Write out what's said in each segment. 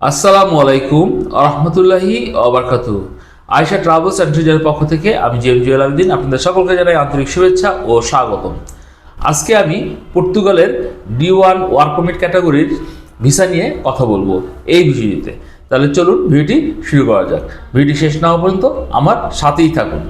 আসসালামু আলাইকুম রহমতুল্লাহি অবরকাতু আয়সা ট্রাভেলস অ্যান্ড ট্যুরিজমের পক্ষ থেকে আমি জেম জুয়েল আবেদিন আপনাদের সকলকে জানাই আন্তরিক শুভেচ্ছা ও স্বাগতম। আজকে আমি পর্তুগালের ডি ওয়ান ওয়ার্ক পারমিট ক্যাটাগরির ভিসা নিয়ে কথা বলব এই ভিডিওতে। তাহলে চলুন ভিডিওটি শুরু করা যাক। ভিডিওটি শেষ না হওয়া পর্যন্ত আমার সাথেই থাকুন।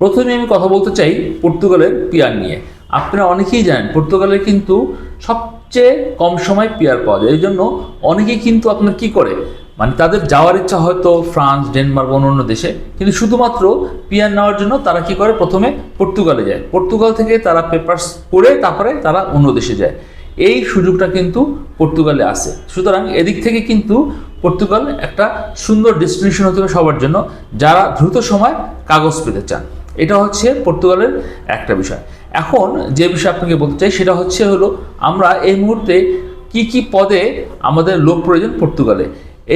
প্রথমে আমি কথা বলতে চাই পর্তুগালের পিয়ার নিয়ে। আপনারা অনেকেই জানেন, পর্তুগালের কিন্তু সবচেয়ে কম সময় পেয়ার পাওয়া যায়। এই জন্য অনেকেই কিন্তু আপনার কি করে? মানে তাদের যাওয়ার ইচ্ছা হয়তো ফ্রান্স, ডেনমার্ক অন্য অন্য দেশে, কিন্তু শুধুমাত্র পিয়ার নেওয়ার জন্য তারা কি করে? প্রথমে পর্তুগালে যায়। পর্তুগাল থেকে তারা পেপারস করে তারপরে তারা অন্য দেশে যায়। এই সুযোগটা কিন্তু পর্তুগালে আছে। সুতরাং এদিক থেকে কিন্তু পর্তুগাল একটা সুন্দর ডেস্টিনেশন হতে হবে সবার জন্য, যারা দ্রুত সময় কাগজ পেতে চান। এটা হচ্ছে পর্তুগালের একটা বিষয়। এখন যে বিষয়ে আপনাকে বলতে চাই, সেটা হচ্ছে হলো আমরা এই মুহূর্তে কি কি পদে আমাদের লোক প্রয়োজন পর্তুগালে।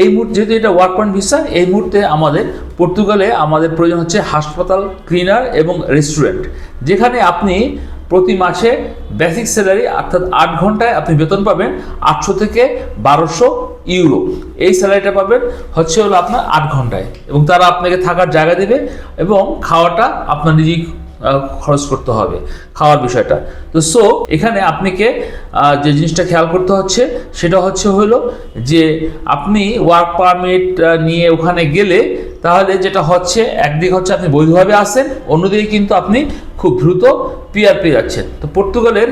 এই মুহূর্তে যেহেতু এটা ওয়ার্ক পয়েন্ট ভিসা এই মুহূর্তে আমাদের পর্তুগালে আমাদের প্রয়োজন হচ্ছে হাসপাতাল ক্লিনার এবং রেস্টুরেন্ট যেখানে আপনি প্রতি মাসে বেসিক স্যালারি অর্থাৎ আট ঘন্টায় আপনি বেতন পাবেন আটশো থেকে বারোশো ইউরো। এই স্যালারিটা পাবেন হচ্ছে হলো আপনার আট ঘন্টায় এবং তারা আপনাকে থাকার জায়গা দেবে এবং খাওয়াটা আপনার নিজেই খরচ করতে হবে, খাওয়ার বিষয়টা। তো সো এখানে আপনাকে যে জিনিসটা খেয়াল করতে হচ্ছে, সেটা হচ্ছে হলো যে আপনি ওয়ার্ক পারমিট নিয়ে ওখানে গেলে তাহলে যেটা হচ্ছে, একদিক হচ্ছে আপনি বৈধভাবে আসেন, অন্যদিকে কিন্তু আপনি খুব দ্রুত পিয়ার পেয়ে যাচ্ছেন। তো পর্তুগালের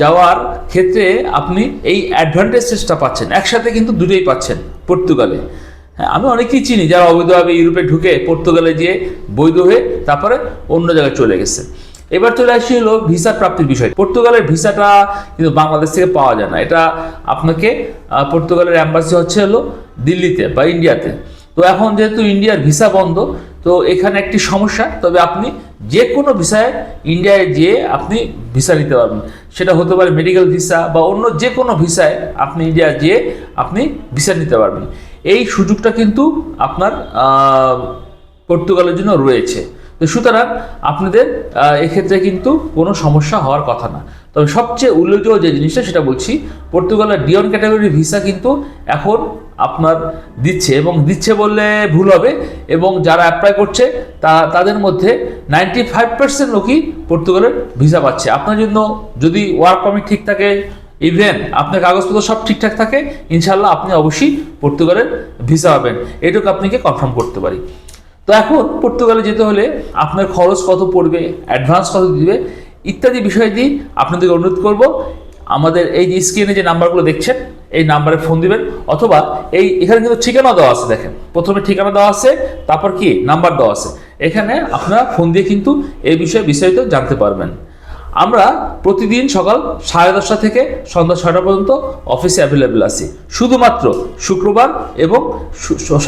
যাওয়ার ক্ষেত্রে আপনি এই অ্যাডভান্টেজেসটা পাচ্ছেন, একসাথে কিন্তু দুটোই পাচ্ছেন পর্তুগালে। হ্যাঁ আমি অনেকেই চিনি যারা অবৈধভাবে ইউরোপে ঢুকে পর্তুগালে গিয়ে বৈধ হয়ে তারপরে অন্য জায়গায় চলে গেছে। এবার চলে আসি হলো ভিসা প্রাপ্তির বিষয়। পর্তুগালের ভিসাটা কিন্তু বাংলাদেশ থেকে পাওয়া যায় না। এটা আপনাকে পর্তুগালের অ্যাম্বাসি হচ্ছে হলো দিল্লিতে বা ইন্ডিয়াতে। তো এখন যেহেতু ইন্ডিয়ার ভিসা বন্ধ, তো এখানে একটি সমস্যা। তবে আপনি যে কোনো ভিসায় ইন্ডিয়ায় যেয়ে আপনি ভিসা নিতে পারবেন। সেটা হতে পারে মেডিকেল ভিসা বা অন্য যে কোনো ভিসায় আপনি ইন্ডিয়া যেয়ে আপনি ভিসা নিতে পারবেন। এই সুযোগটা কিন্তু আপনার পর্তুগালের জন্য রয়েছে। তো সুতরাং আপনাদের এক্ষেত্রে কিন্তু কোনো সমস্যা হওয়ার কথা না। তবে সবচেয়ে উল্লেখযোগ্য যে জিনিসটা সেটা বলছি, পর্তুগালের ডিওন ক্যাটাগরির ভিসা কিন্তু এখন আপনার দিচ্ছে এবং দিচ্ছে বললে ভুল হবে এবং যারা অ্যাপ্লাই করছে তা, তাদের মধ্যে নাইনটি ফাইভ পার্সেন্ট লোকই পর্তুগালের ভিসা পাচ্ছে। আপনার জন্য যদি ওয়ার্ক পারমিট ঠিক থাকে ইভেন আপনার কাগজপত্র সব ঠিকঠাক থাকে ইনশাল্লাহ আপনি অবশ্যই পর্তুগালের ভিসা পাবেন। এটুকু আপনাকে কনফার্ম করতে পারি। তো এখন পর্তুগালে যেতে হলে আপনার খরচ কত পড়বে অ্যাডভান্স কত দিবে, ইত্যাদি বিষয় দিয়ে আপনাদেরকে অনুরোধ করব, আমাদের এই যে স্ক্রিনে যে নাম্বারগুলো দেখছেন, এই নাম্বারে ফোন দিবেন, অথবা এই এখানে কিন্তু ঠিকানা দেওয়া আছে দেখেন। প্রথমে ঠিকানা দেওয়া আছে, তারপর কি? নাম্বার দেওয়া আছে। এখানে আপনারা ফোন দিয়ে কিন্তু এই বিষয়ে বিস্তারিত জানতে পারবেন। আমরা প্রতিদিন সকাল সাড়ে দশটা থেকে সন্ধ্যা ছয়টা পর্যন্ত অফিসে অ্যাভেলেবেল আছি। শুধুমাত্র শুক্রবার এবং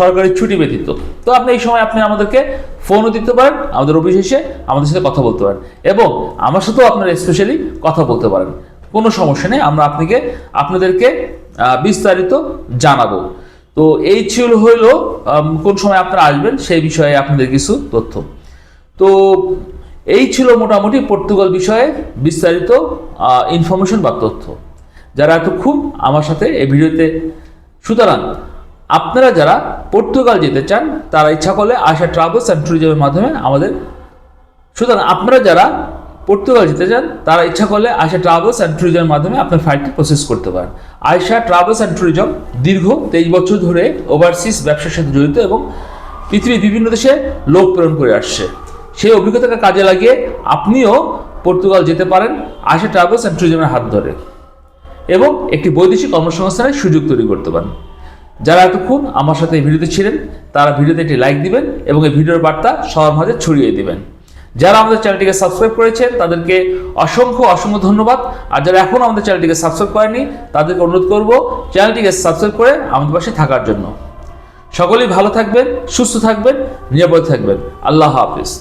সরকারি ছুটি ব্যতীত। তো আপনি এই সময় আপনি আমাদেরকে ফোনও দিতে পারেন, আমাদের অফিস এসে আমাদের সাথে কথা বলতে পারেন এবং আমার সাথেও আপনারা স্পেশালি কথা বলতে পারেন। কোনো সমস্যা নেই, আমরা আপনাকে, আপনাদেরকে বিস্তারিত জানাব। তো এই ছিল হইল কোন সময় আপনারা আসবেন সেই বিষয়ে আপনাদের কিছু তথ্য। তো এই ছিল মোটামুটি পর্তুগাল বিষয়ে বিস্তারিত ইনফরমেশন বা তথ্য। যারা এত খুব আমার সাথে এই ভিডিওতে সুতরাং আপনারা যারা পর্তুগাল যেতে চান, তারা ইচ্ছা করলে আশা ট্রাভেলস অ্যান্ড ট্যুরিজমের মাধ্যমে আমাদের সুতরাং আপনারা যারা পর্তুগাল যেতে চান, তারা ইচ্ছা করলে আয়সা ট্রাভেলস অ্যান্ড ট্যুরিজমের মাধ্যমে আপনার ফ্লাইটটি প্রসেস করতে পারেন। আয়সা ট্রাভেলস অ্যান্ড ট্যুরিজম দীর্ঘ তেইশ বছর ধরে ওভারসিজ ব্যবসার সাথে জড়িত এবং পৃথিবীর বিভিন্ন দেশে লোক প্রেরণ করে আসছে। সেই অভিজ্ঞতাকে কাজে লাগিয়ে আপনিও পর্তুগাল যেতে পারেন আশা ট্রাভেলস অ্যান্ড ট্যুরিজমের হাত ধরে এবং একটি বৈদেশিক কর্মসংস্থানের সুযোগ তৈরি করতে পারেন। যারা এতক্ষণ আমার সাথে এই ভিডিওতে ছিলেন, তারা ভিডিওতে একটি লাইক দিবেন এবং এই ভিডিওর বার্তা সবার মাঝে ছড়িয়ে দিবেন। যারা আমাদের চ্যানেলটিকে সাবস্ক্রাইব করেছেন, তাদেরকে অসংখ্য অসংখ্য ধন্যবাদ। আর যারা এখন আমাদের চ্যানেলটিকে সাবস্ক্রাইব করেনি তাদেরকে অনুরোধ করব চ্যানেলটিকে সাবস্ক্রাইব করে আমাদের পাশে থাকার জন্য। সকলেই ভালো থাকবেন, সুস্থ থাকবেন, নিরাপদ থাকবেন। আল্লাহ হাফিজ।